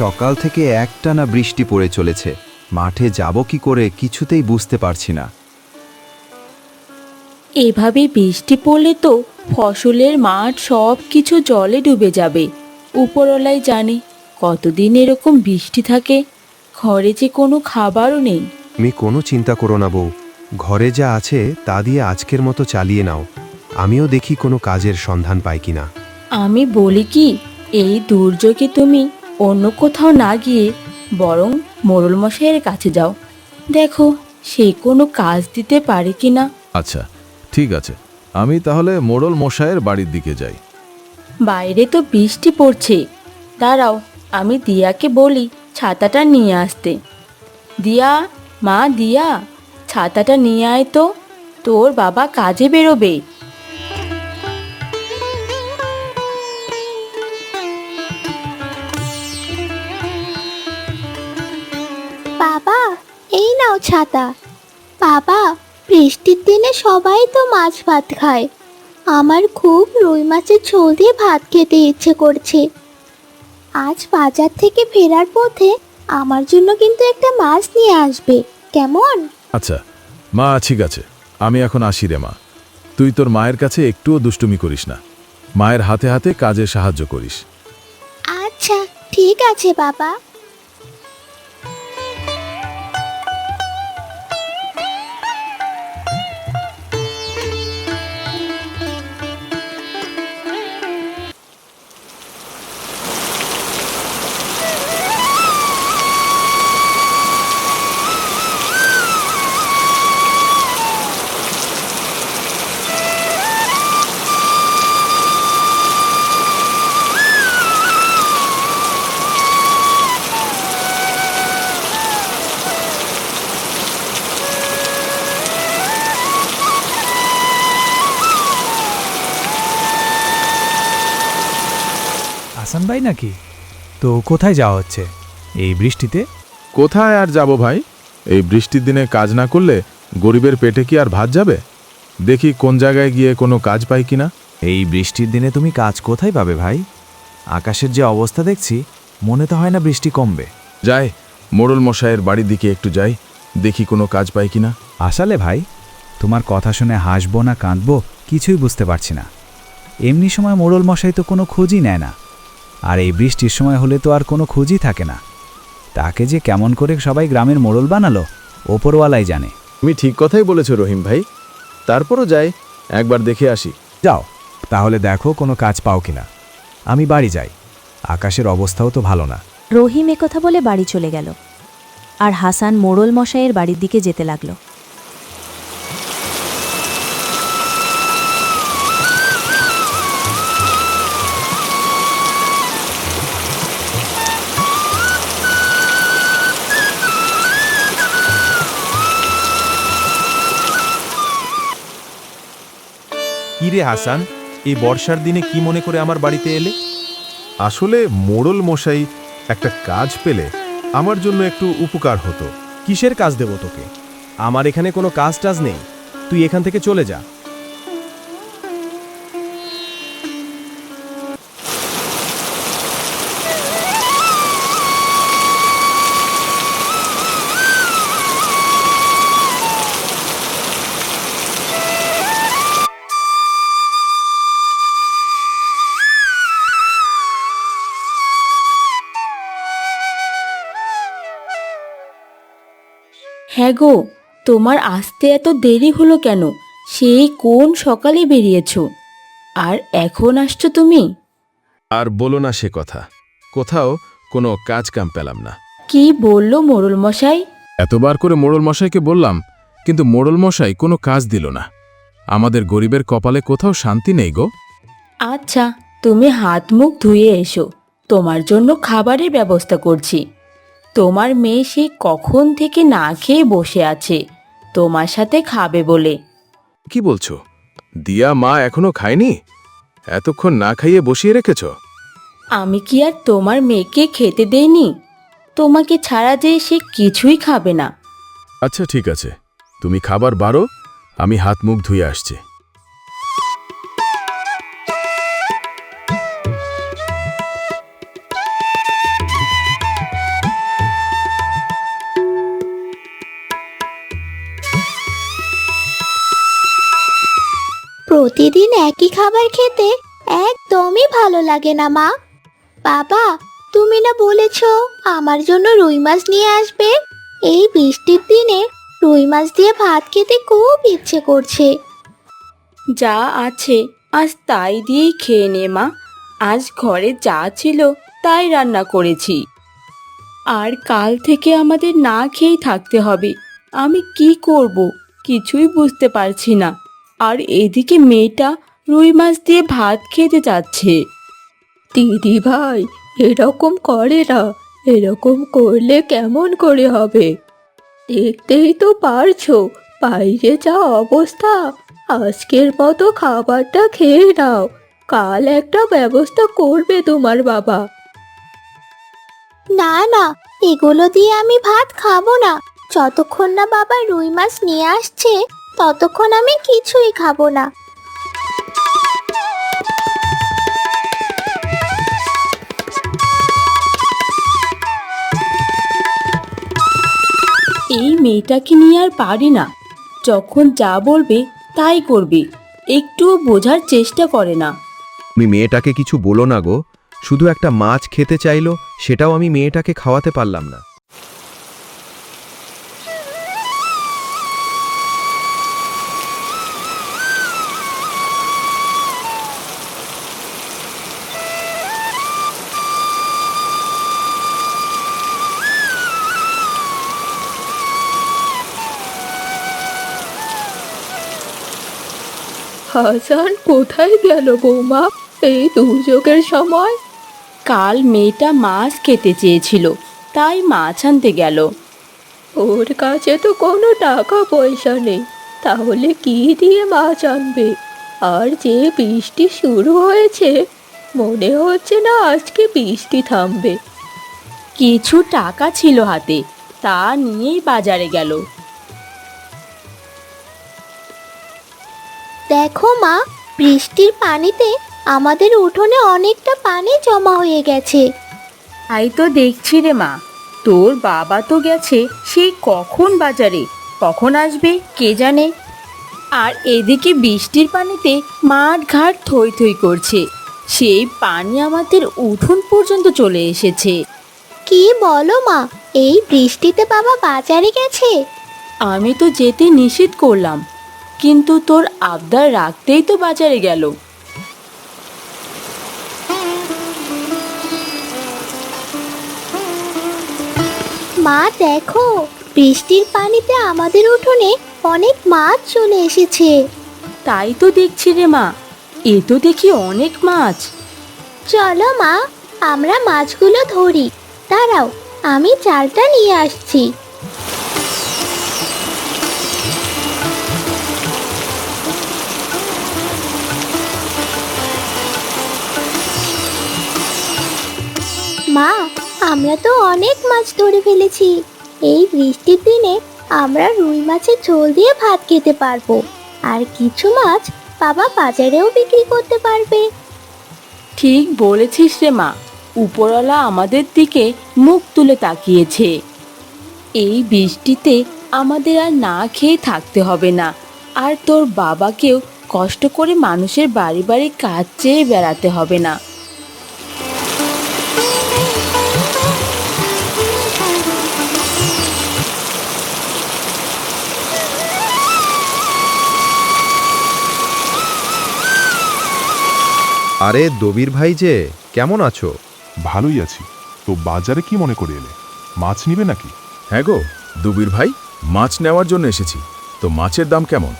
সকাল থেকে একটানা বৃষ্টি পড়ে চলেছে। মাঠে যাব কি করে কিছুতেই বুঝতে পারছি না। এভাবে বৃষ্টি পড়লে তো ফসলের মাঠ সব কিছু জলে ডুবে যাবে। উপরওয়ালাই জানে কতদিন এরকম বৃষ্টি থাকে। ঘরে যে কোনো খাবারও নেই। তুমি কোনো চিন্তা করো না বউ। ঘরে যা আছে তা দিয়ে আজকের মতো চালিয়ে নাও। আমিও দেখি কোনো কাজের সন্ধান পাই কিনা। আমি বলি কি এই দুর্যোগে তুমি অন্য কোথাও না গিয়ে বরং মোড়ল মশাইয়ের কাছে যাও। দেখো সে কোনো কাজ দিতে পারে কি না আচ্ছা ঠিক আছে। আমি তাহলে মোড়ল মশাইয়ের বাড়ির দিকে যাই। বাইরে তো বৃষ্টি পড়ছে। দাঁড়াও আমি দিয়াকে বলি ছাতাটা নিয়ে আসতে। দিয়া মা দিয়া ছাতাটা নিয়ে আয় তো। তোর বাবা কাজে বেরোবে। নাও ছাতা। বাবা বৃষ্টির দিনে সবাই তো মাছ ভাত খায়। আমার খুব রুই মাছের ঝোল দিয়ে ভাত খেতে ইচ্ছে করছে। আজ বাজার থেকে ফেরার পথে আমার জন্য কিন্তু একটা মাছ নিয়ে আসবে কেমন? আচ্ছা মা ঠিক আছে। আমি এখন আসি রে মা। তুই তোর মায়ের কাছে একটুও দুষ্টুমি করিস না। মায়ের হাতে হাতে কাজে সাহায্য করিস। আচ্ছা ঠিক আছে বাবা। ভাই নাকি? তো কোথায় যাওয়া হচ্ছে? এই বৃষ্টিতে? কোথায় আর যাব ভাই? এই বৃষ্টির দিনে কাজ না করলে গরিবের পেটে কি আর ভাত যাবে? দেখি কোন জায়গায় গিয়ে কোনো কাজ পাই কিনা। এই বৃষ্টির দিনে তুমি কাজ কোথায় পাবে ভাই? আকাশের যে অবস্থা দেখছি মনে তো হয় না বৃষ্টি কমবে। যাই মোড়ল মশাইয়ের বাড়ির দিকে একটু যাই দেখি কোনো কাজ পাই কিনা। আসলে ভাই তোমার কথা শুনে হাসবো না কাঁদবো কিছুই বুঝতে পারছি না। এমনি সময় মোড়ল মশাই তো কোনো খোঁজই নেয় না। আর এই বৃষ্টির সময় হলে তো আর কোনো খোঁজই থাকে না। তাকে যে কেমন করে সবাই গ্রামের মোড়ল বানালো ওপরওয়ালাই জানে। তুমি ঠিক কথাই বলেছ রহিম ভাই। তারপরও যাই একবার দেখে আসি। যাও তাহলে দেখো কোনো কাজ পাও কিনা। আমি বাড়ি যাই। আকাশের অবস্থাও তো ভালো না। রহিম কথা বলে বাড়ি চলে গেল। আর হাসান মোড়ল মশাইয়ের বাড়ির দিকে যেতে লাগল। কি রে হাসান এই বর্ষার দিনে কি মনে করে আমার বাড়িতে এলে? আসলে মোড়ল মশাই একটা কাজ পেলে আমার জন্য একটু উপকার হতো। কিসের কাজ দেব তোকে? আমার এখানে কোনো কাজ টাজ নেই। তুই এখান থেকে চলে যা। হ্যাঁ গো তোমার আসতে এত দেরি হলো কেন? সেই কোন সকালে বেরিয়েছ? আর এখন আসছো তুমি? আর বলো না সে কথা। কোথাও কোনো কাজ কাম পেলাম না। কি বলল মোড়ল মশাই এতবার করে মোড়ল মশাইকে বললাম কিন্তু মোড়ল মশাই কোনো কাজ দিল না। আমাদের গরিবের কপালে কোথাও শান্তি নেই গো। আচ্ছা তুমি হাত মুখ ধুয়ে এসো। তোমার জন্য খাবারের ব্যবস্থা করছি। তোমার মেয়ে সে কখন থেকে না খেয়ে বসে আছে? তোমার সাথে খাবে বলে। কি বলছো? দিয়া মা এখনও খায়নি? এতক্ষণ না খাইয়ে বসিয়ে রেখেছ? আমি কি আর তোমার মেয়েকে খেতে দেইনি? তোমাকে ছাড়া যে সে কিছুই খাবে না। আচ্ছা ঠিক আছে। তুমি খাবার বারো আমি হাত মুখ ধুয়ে আসছি। একই খাবার খেতে একদমই ভালো লাগে না, মা। বাবা, তুমি না বলেছ আমার জন্য রুই মাছ নিয়ে আসবে? এই বৃষ্টির দিনে রুই মাছ দিয়ে ভাত খেতে খুব ইচ্ছে করছে। যা আছে, আজ তাই দিয়েই খেয়ে নে, মা। আজ ঘরে যা ছিল তাই রান্না করেছি। আর কাল থেকে আমাদের না খেয়েই থাকতে হবে। আমি কি করব কিছুই বুঝতে পারছি না। আর এদিকে মেয়েটা রুই মাছ দিয়ে ভাত খেতে যাচ্ছে। দিদি ভাই, এরকম করে না, এরকম করলে কেমন করে হবে? দেখতেই তো পারছ, বাইরে যা অবস্থা, আজকের মতো খাবারটা খেয়ে নাও, কাল একটা ব্যবস্থা করবে তোমার বাবা। না না, এগুলো দিয়ে আমি ভাত খাব না, যতক্ষণ না বাবা রুই মাছ নিয়ে আসছে, ততক্ষণ আমি কিছুই খাব না। মেয়েটাকে নিয়ে আর পারে না। যখন যা বলবে তাই করবে, একটুও বোঝার চেষ্টা করে না। আমি মেয়েটাকে কিছু বলো না গো, শুধু একটা মাছ খেতে চাইলো, সেটাও আমি মেয়েটাকে খাওয়াতে পারলাম না। হাসান কোথায় গেল বৌমা? এই দুর্যোগের সময়? কাল মেয়েটা মাছ খেতে চেয়েছিল তাই মাছ আনতে গেল। ওর কাছে তো কোনো টাকা পয়সা নেই তাহলে কি দিয়ে মাছ আনবে? আর যে বৃষ্টি শুরু হয়েছে মনে হচ্ছে না আজকে বৃষ্টি থামবে। কিছু টাকা ছিল হাতে তা নিয়েই বাজারে গেল। দেখো মা বৃষ্টির পানিতে আমাদের উঠোনে অনেকটা পানি জমা হয়ে গেছে। তাই তো দেখছি রে মা তোর বাবা তো গেছে সেই কখন বাজারে কখন আসবে কে জানে? আর এদিকে বৃষ্টির পানিতে মাঠ ঘাট থই থই করছে সেই পানি আমাদের উঠোন পর্যন্ত চলে এসেছে। কি বলো মা এই বৃষ্টিতে বাবা বাজারে গেছে? আমি তো যেতে নিষেধ করলাম কিন্তু তোর আবদার রাখতেই তো বাজারে গেল। মা দেখো বৃষ্টির পানিতে আমাদের উঠোনে অনেক মাছ চলে এসেছে। তাই তো দেখছি রে মা এ তো দেখি অনেক মাছ। চলো মা আমরা মাছগুলো ধরি। দাঁড়াও আমি জালটা নিয়ে আসছি। আমরা তো অনেক মাছ ধরে ফেলেছি। এই বৃষ্টির দিনে আমরা রুই মাছের ঝোল দিয়ে ভাত খেতে পারব। আর কিছু মাছ বাবা বাজারেও বিক্রি করতে পারবে। ঠিক বলেছিস রে মা, উপরওয়ালা আমাদের দিকে মুখ তুলে তাকিয়েছে। এই বৃষ্টিতে আমাদের আর না খেয়ে থাকতে হবে না। আর তোর বাবাকেও কষ্ট করে মানুষের বাড়ি বাড়ি কাজ চেয়ে বেড়াতে হবে না। আরে দবির ভাই যে কেমন আছো? ভালোই আছি। তো বাজারে কি মনে করে এলে? মাছ নিবে নাকি? হ্যাঁ গো দুবির ভাই মাছ নেওয়ার জন্য এসেছি। তো মাছের দাম কেমন?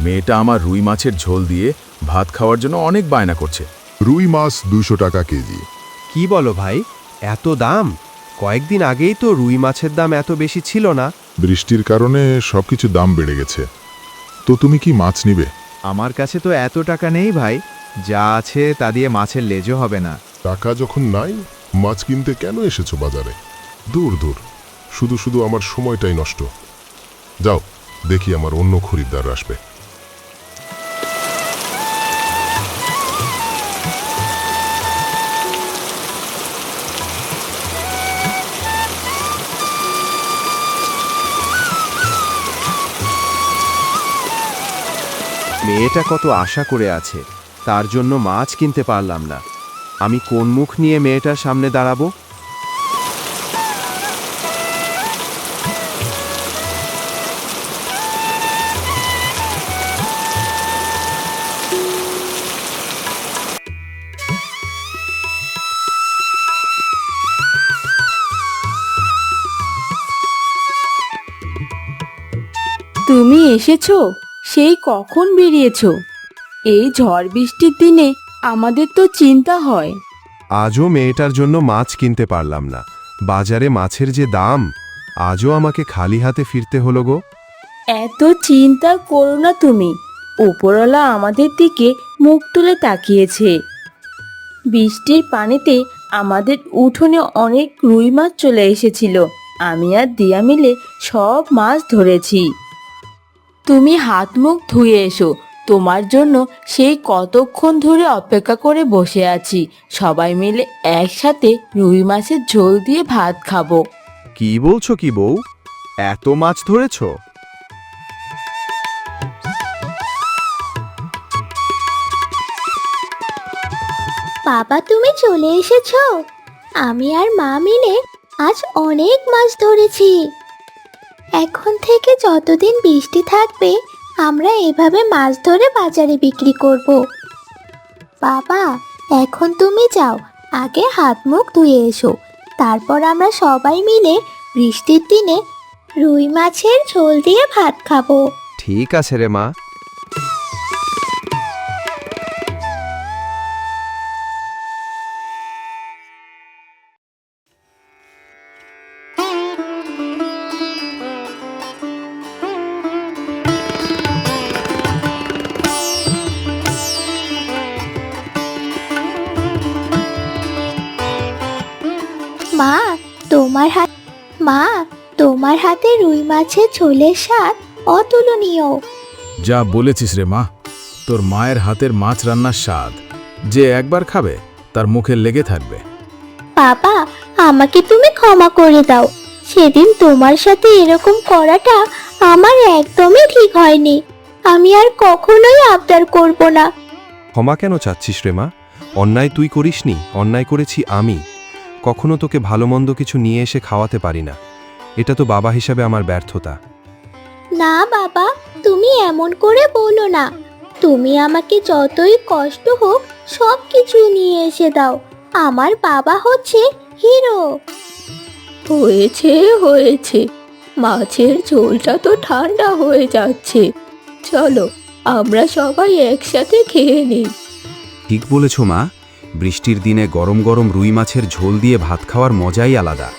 মেয়েটা আমার রুই মাছের ঝোল দিয়ে ভাত খাওয়ার জন্য অনেক বায়না করছে। রুই মাছ দুশো টাকা কেজি। কি বলো ভাই এত দাম? কয়েকদিন আগেই তো রুই মাছের দাম এত বেশি ছিল না। বৃষ্টির কারণে সবকিছু দাম বেড়ে গেছে। তো তুমি কি মাছ নিবে? আমার কাছে তো এত টাকা নেই ভাই। যা আছে তা দিয়ে মাছের লেজও হবে না। টাকা যখন নাই মাছ কিনতে কেন এসেছ বাজারে? দূর দূর। শুধু শুধু আমার সময়টাই নষ্ট। যাও দেখি আমার অন্য খরিদ্দার আসবে। মেয়েটা কত আশা করে আছে। তার জন্য মাছ কিনতে পারলাম না। আমি কোন মুখ নিয়ে মেয়েটার সামনে দাঁড়াবো? তুমি এসেছ? সেই কখন বেরিয়েছো? এই ঝড় বৃষ্টির দিনে আমাদের তো চিন্তা হয়। আজও মেয়েটার জন্য মাছ কিনতে পারলাম না। বাজারে মাছের যে দাম আজও আমাকে খালি হাতে ফিরতে হলো গো। এত চিন্তা করো না তুমি। উপরওয়ালা আমাদের দিকে মুখ তুলে তাকিয়েছে। বৃষ্টির পানিতে আমাদের উঠোনে অনেক রুই মাছ চলে এসেছিল। আমি আর দিয়া মিলে সব মাছ ধরেছি। তুমি হাত মুখ ধুয়ে এসো। তোমার জন্য সেই কতক্ষণ ধরে অপেক্ষা করে বসে আছি। সবাই মিলে একসাথে রুই মাছের ঝোল দিয়ে ভাত খাব। কি বলছো কি বউ? এত মাছ ধরেছো? বাবা তুমি চলে এসেছ? আমি আর মা মিলে আজ অনেক মাছ ধরেছি। এখন থেকে যতদিন বৃষ্টি থাকবে আমরা এভাবে মাছ ধরে বাজারে বিক্রি করব। বাবা, এখন তুমি যাও, আগে হাত মুখ ধুয়ে এসো। তারপর আমরা সবাই মিলে বৃষ্টির দিনে রুই মাছের ঝোল দিয়ে ভাত খাব। ঠিক আছে রে মা। মা তোমার হাত মা তোমার হাতে রুই মাছের ঝোলের স্বাদ অতুলনীয়। যা বলেছিস রে মা তোর মায়ের হাতের মাছ রান্নার স্বাদ যে একবার খাবে তার মুখে লেগে থাকবে। বাবা আমাকে তুমি ক্ষমা করে দাও। সেদিন তোমার সাথে এরকম করাটা আমার একদমই ঠিক হয়নি। আমি আর কখনোই আবদার করব না। ক্ষমা কেন চাচ্ছিস রে মা? অন্যায় তুই করিসনি অন্যায় করেছি আমি। কখনো তোকে ভালো মন্দ কিছু নিয়ে এসে খাওয়াতে পারি না। এটা তো বাবা হিসাবে আমার ব্যর্থতা। না বাবা তুমি এমন করে বলো না। তুমি আমাকে যতই কষ্ট হোক সব কিছু নিয়ে এসে দাও। আমার বাবা হচ্ছে হিরো। হয়েছে হয়েছে। মাছের ঝোলটা তো ঠান্ডা হয়ে যাচ্ছে। চলো আমরা সবাই একসাথে খেয়ে নিই। ঠিক বলেছ মা। বৃষ্টির দিনে গরম গরম রুই মাছের ঝোল দিয়ে ভাত খাওয়ার মজাই আলাদা।